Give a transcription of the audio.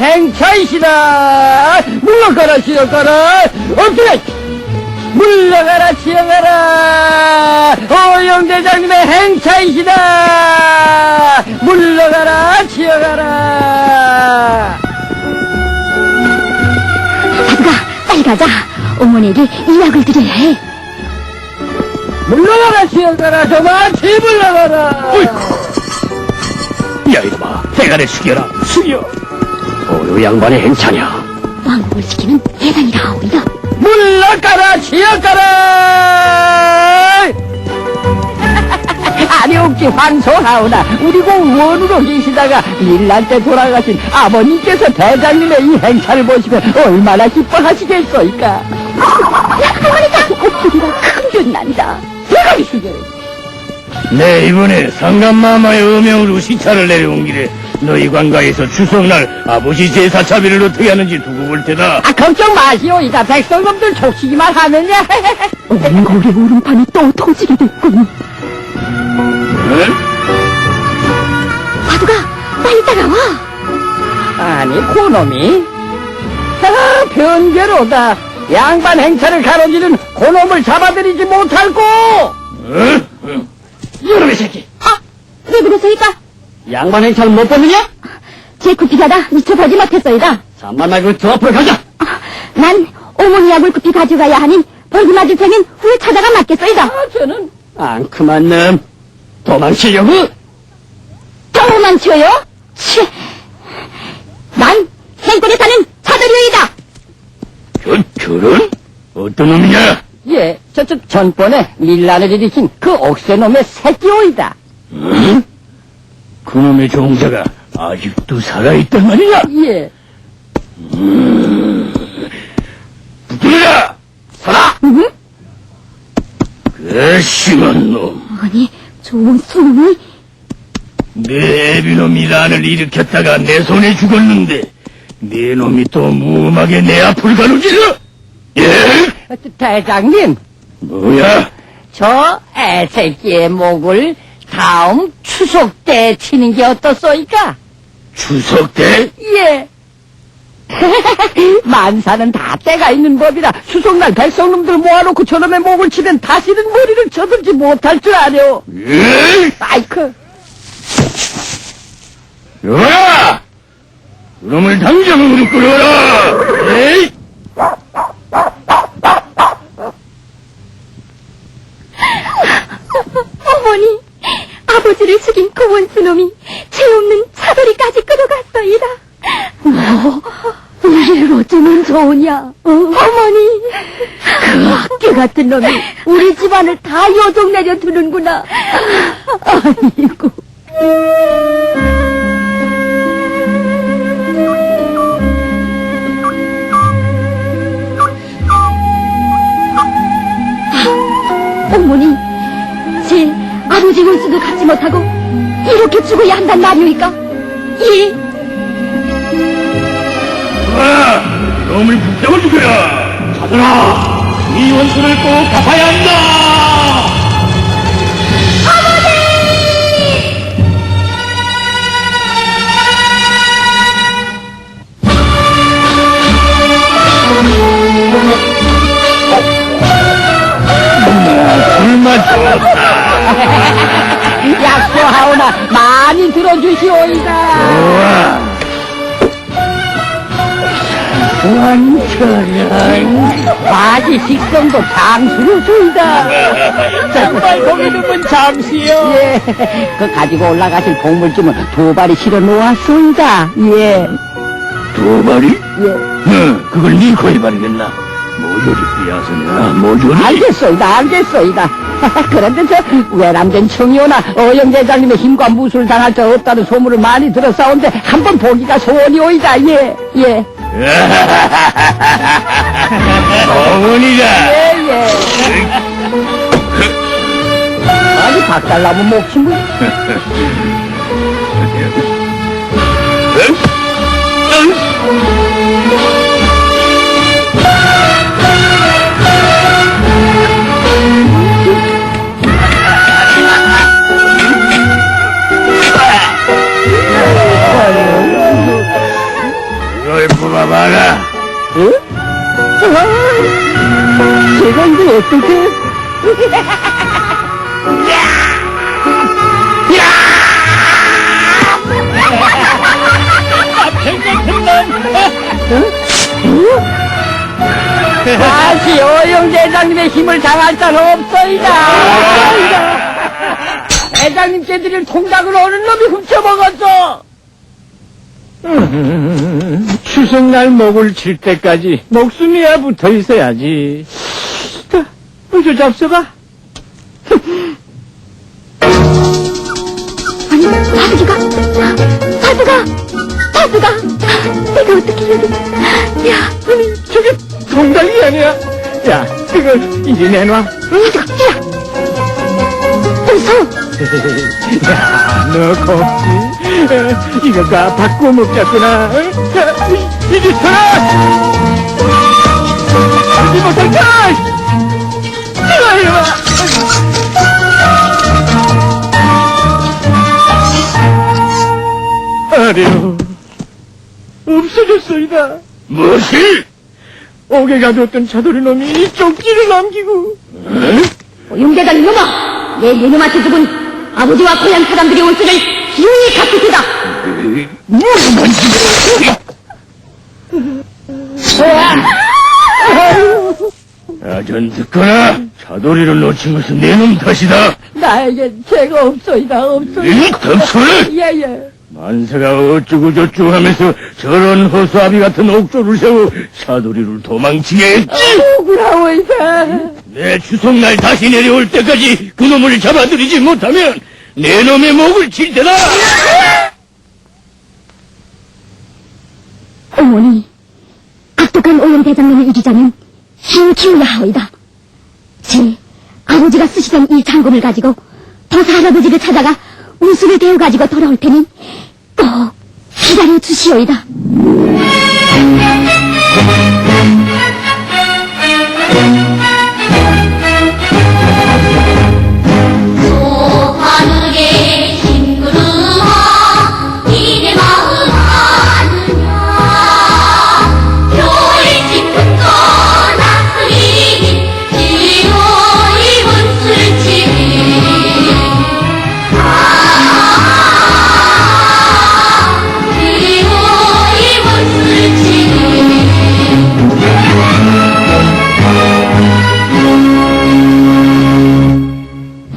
행차이시다. 물러가라, 치어가라. 엎드려! 물러가라, 치어가라. 오영대장님의 행차이시다. 물러가라, 치어가라. 사두가 빨리 가자. 어머니에게 이 약을 드려야 해. 물러가라, 치어가라. 저만치 물러가라. 야 이놈아 대가리 숙여라 숙여 어느 양반의 행차냐 왕복을 지키는 대단이라 하오이다. 물러가라, 치어가라. 아니 혹시 황소하오나 우리 공 원으로 계시다가 일날 때 돌아가신 아버님께서 대장님의 이 행차를 보시면 얼마나 기뻐하시겠소이까 할머니가 큰균 난다. 대가리 숙여 네 이번에 상감마마의 음명으로 시차를 내려온 길에 너희 관가에서 추석날 아버지 제사 차비를 어떻게 하는지 두고 볼 테다 아 걱정 마시오 이다 백성놈들 족치기만 어머니 거기 오른판이 또 터지게 됐군. 응? 사두가 빨리 따라와. 아니 고놈이 아, 변개로다 양반 행차를 가로지른 고놈을 잡아들이지 못할고 응? 응? 이놈의 새끼 아, 왜 그러소이까? 양반 행차를 못 보느냐? 제 구피가다 미처 보지 못했소이다. 잠만 말고 저 앞으로 가자 아, 난 어머니 약을 급히 가져가야 하니 벌기 맞을 테면 후에 찾아가 맞겠소이다. 아, 저는 앙큼한 놈 도망치려고 도망쳐요? 치! 난 생골에 사는 차돌이이다. 저 저런? 어떤 놈이냐 예, 저쪽 전번에 밀란을 일으킨 그 옥새놈의 새끼오이다 응? 그놈의 종자가 아직도 살아있단 말이냐 예, 붙들어라 살아 응? 그 심한 놈 아니, 좋은 소문이 내 애비놈이 난을 일으켰다가 내 손에 죽었는데 네 놈이 또 무음하게 내 앞을 가로질러? 예? 어, 대장님 뭐야? 저 애새끼의 목을 다음 추석 때 치는 게 어떻소이까? 추석 때? 예. 만사는 다 때가 있는 법이라 추석날 백성놈들 모아놓고 저놈의 목을 치면 다시는 머리를 쳐들지 못할 줄 아려. 예? 아이크. 여봐라! 그놈을 당장 무릎 꿇어라! 에이! 어머니, 아버지를 죽인 그 원수놈이 죄 없는 차돌이까지 끌어갔어이다. 뭐, 우리를 어쩌면 좋으냐? 어? 어머니, 그 악귀 같은 놈이 우리 집안을 다 요동 내려 두는구나. 아이고. 아버지 원수도 갖지 못하고 이렇게 죽어야 한단 말이오니까? 예. 아! 놈을 붙잡아 죽여라! 찾아라! 이 원수를 꼭 갚아야 한다! 좋다. 약소하오나 많이 들어주시오이다. 원처럼 바지 식성도 장수로 주이다. 정말 거기는 잠시요. 예, 그 가지고 올라가실 곡물쯤은 두 발이 실어 놓았소이다. 예, 두 발이? 예. 응, 그걸 네 코에 바르겠나? 모조리 삐앗으냐, 모조리? 알겠소이다, 알겠소이다. 그런데 저 외람된 청이오나 어영대장님의 힘과 무술 당할 자 없다는 소문을 많이 들었사온데 한번 보기가 소원이오이다. 예, 예. 어머니가 예, 예. 아니, 박달나무 목숨을. 다시 오영 대장님의 힘을 당할 자 없어이다. 대장님께 드릴 통닭을 어느 놈이 훔쳐먹었어? 추석날 목을 칠 때까지 목숨이야 붙어 있어야지. 자, 어서 잡숴봐. 아니, 바둑이가, 바둑아, 바둑아, 내가 어떻게 여기, 야, 아니, 저게 통닭이 아니야. 야, 이걸 이리 내놔. 어서, 야, 너 겁지? 에, 이거 다 바꿔 먹자꾸나. 이리 서라! 이리 못할까? 아래요. 없어졌소이다. 무엇이? 옥에 가뒀던 차돌이 놈이 이 쪽지를 남기고. 용대장 이놈아, 내 네놈한테 죽은 아버지와 고향 사람들이 올 때를 기운이 갖고 두다. 아전 듣거나 차돌이를 놓친 것은 내 놈 탓이다. 나에겐 죄가 없소이다, 없소이다. 이 덕소를 예, 예. 만세가 어쩌고 저쩌고 하면서 저런 허수아비 같은 옥조를 세워 차돌이를 도망치게 했지. 억울하오이다. 내 추석날 다시 내려올 때까지 그놈을 잡아들이지 못하면 내 놈의 목을 칠 테다. 어머니, 악독한 오영 대장님을 이기자면 힘 키워야 하오이다. 제 아버지가 쓰시던 이 장검을 가지고 더사 할아버지를 찾아가 우수를 대어가지고 돌아올 테니 꼭 기다려 주시오이다.